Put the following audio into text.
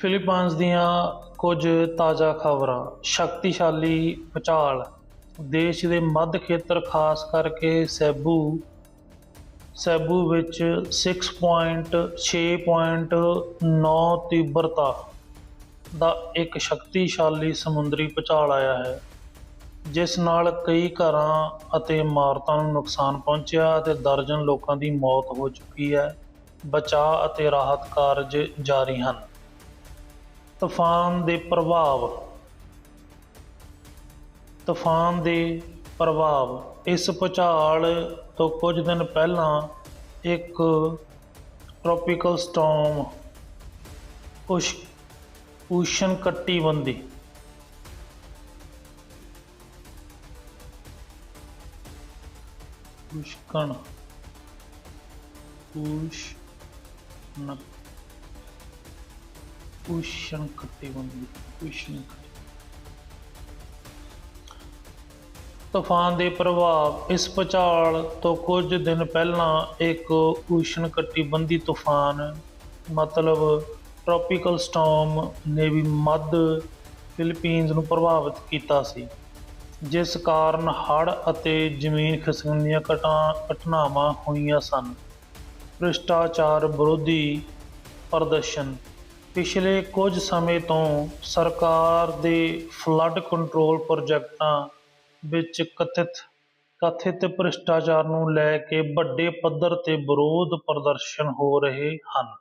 Philippines ਦੀਆਂ ਕੁਝ ਤਾਜ਼ਾ ਖਬਰਾਂ। ਸ਼ਕਤੀਸ਼ਾਲੀ ਭੂਚਾਲ ਦੇਸ਼ ਦੇ ਮੱਧ ਖੇਤਰ, ਖਾਸ ਕਰਕੇ ਸੈਬੂ ਸੈਬੂ ਵਿੱਚ 6.6.9 ਤੀਬਰਤਾ ਦਾ ਇੱਕ ਸ਼ਕਤੀਸ਼ਾਲੀ ਸਮੁੰਦਰੀ ਭੂਚਾਲ ਆਇਆ ਹੈ, ਜਿਸ ਨਾਲ ਕਈ ਘਰਾਂ ਅਤੇ ਇਮਾਰਤਾਂ ਨੂੰ ਨੁਕਸਾਨ ਪਹੁੰਚਿਆ ਅਤੇ ਦਰਜਨ ਲੋਕਾਂ ਦੀ ਮੌਤ ਹੋ ਚੁੱਕੀ ਹੈ। ਬਚਾਅ ਅਤੇ ਰਾਹਤ ਕਾਰਜ ਜਾਰੀ ਹਨ। ਤੂਫਾਨ ਦੇ ਪ੍ਰਭਾਵ। ਤੂਫਾਨ ਦੇ ਪ੍ਰਭਾਵ। ਇਸ ਭੂਚਾਲ ਤੋਂ ਕੁਝ ਦਿਨ ਪਹਿਲਾਂ ਇੱਕ ਟ੍ਰੋਪੀਕਲ ਸਟਾਰਮ ਉਸ਼ ਉਸ਼ਣਕਟੀਬੰਧੀ ਉਸ਼ਕਣ ਉਸ਼ਣ ਉਸ਼ਣਕਟੀਬੰਧੀ ਉਸ਼ਣਕਟੀਬੰਧੀ ਤੂਫਾਨ ਦੇ ਪ੍ਰਭਾਵ, ਇਸ ਭੂਚਾਲ ਤੋਂ ਕੁਝ ਦਿਨ ਪਹਿਲਾਂ ਇੱਕ ਉਸ਼ਣਕਟੀਬੰਧੀ ਤੂਫਾਨ, ਮਤਲਬ ਟ੍ਰੋਪੀਕਲ ਸਟਾਰਮ ਨੇ ਵੀ ਮੱਧ ਫਿਲੀਪੀਨਜ਼ ਨੂੰ ਪ੍ਰਭਾਵਿਤ ਕੀਤਾ ਸੀ, ਜਿਸ ਕਾਰਨ ਹੜ੍ਹ ਅਤੇ ਜ਼ਮੀਨ ਖਿਸਕਣ ਦੀਆਂ ਘਟਾ, ਘਟਨਾਵਾਂ ਹੋਈਆਂ ਸਨ। ਭ੍ਰਿਸ਼ਟਾਚਾਰ ਵਿਰੋਧੀ ਪ੍ਰਦਰਸ਼ਨ ਪਿਛਲੇ ਕੁਝ ਸਮੇਂ ਤੋਂ ਸਰਕਾਰ ਦੇ ਫਲੱਡ ਕੰਟਰੋਲ ਪ੍ਰੋਜੈਕਟਾਂ ਵਿੱਚ ਕਥਿਤ ਕਥਿਤ ਭ੍ਰਿਸ਼ਟਾਚਾਰ ਨੂੰ ਲੈ ਕੇ ਵੱਡੇ ਪੱਧਰ ਤੇ ਵਿਰੋਧ ਪ੍ਰਦਰਸ਼ਨ ਹੋ ਰਹੇ ਹਨ।